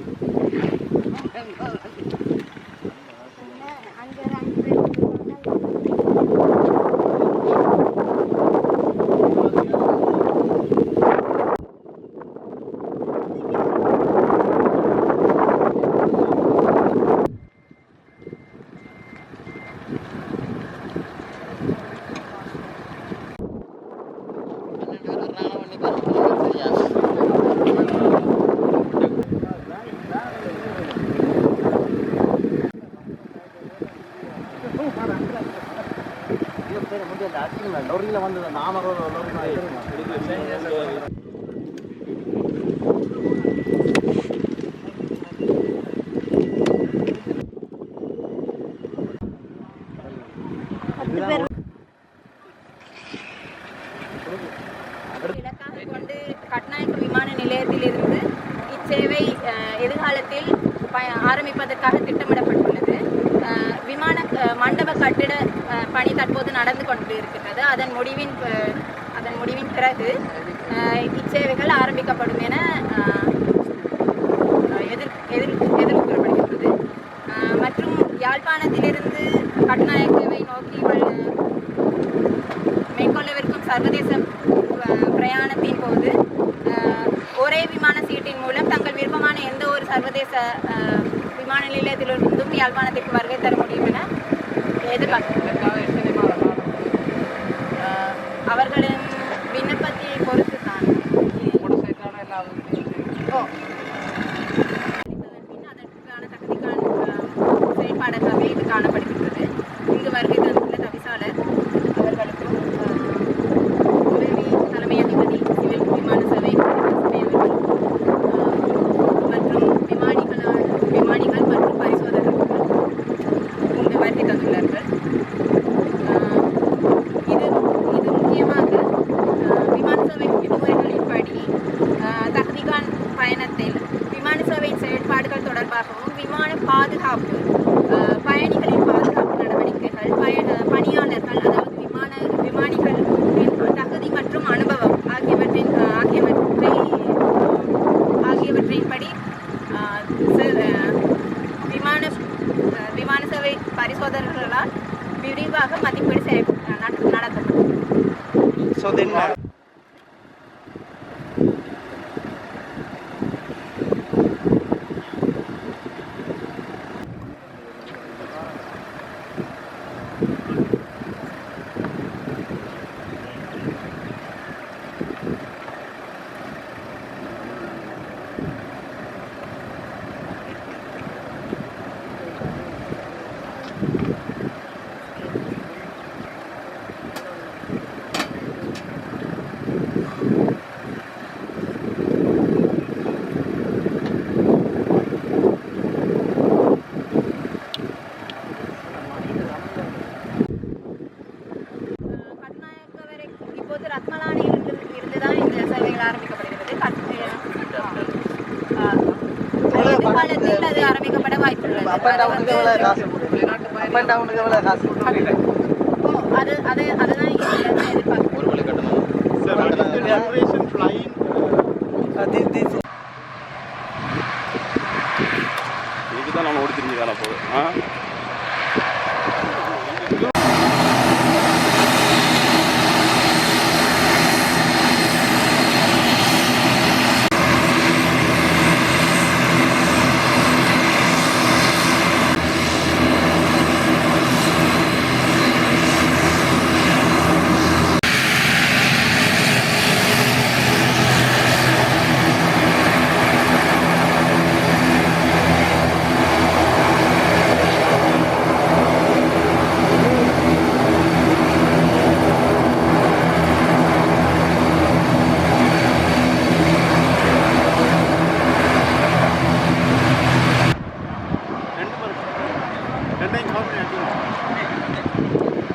Come on. லொரியில் வந்தது. நானூறு கொண்டு கட்நாயக்க விமான நிலையத்திலிருந்து இச்சேவை எதிர்காலத்தில் ஆரம்பிப்பதற்காக திட்டமிடப்பட்டுள்ளது. மண்டப கட்டிட பணி தற்போது நடந்து கொண்டு இருக்கின்றது அதன் முடிவின் அதன் முடிவின் பிறகு இச்சேவைகள் ஆரம்பிக்கப்படும் என எதிர் எதிர் எதிர்பார்க்கப்படுகின்றது. மற்றும் யாழ்ப்பாணத்திலிருந்து கட்நாயக்கவை நோக்கி மேற்கொள்ளவிருக்கும் சர்வதேச பிரயாணத்தின் போது ஒரே விமான சீட்டின் மூலம் தங்கள் விருப்பமான எந்த ஒரு சர்வதேச விமான நிலையத்திலிருந்தும் யாழ்ப்பாணத்திற்கு வருகை தர முடியும் என எதிர்பார்க்கிறேன் அஹ், அவர்களின் இங்கு தந்துள்ளார்கள் இது இது முக்கியமாக அஹ், விமான சேவை விதிமுறைகளின்படி அஹ், தகுதிகான் பயணத்தில் விமான சேவையின் செயல்பாடுகள் தொடர்பாகவும் விமான பாதுகாப்பு பரிசோதனைகளால் விரிவாக மதிப்பீடு செய்ய நட- நடத்தப்படும் down க்கு எவ்வளவு காசு? ஓ, அது அது அதுதான் இங்க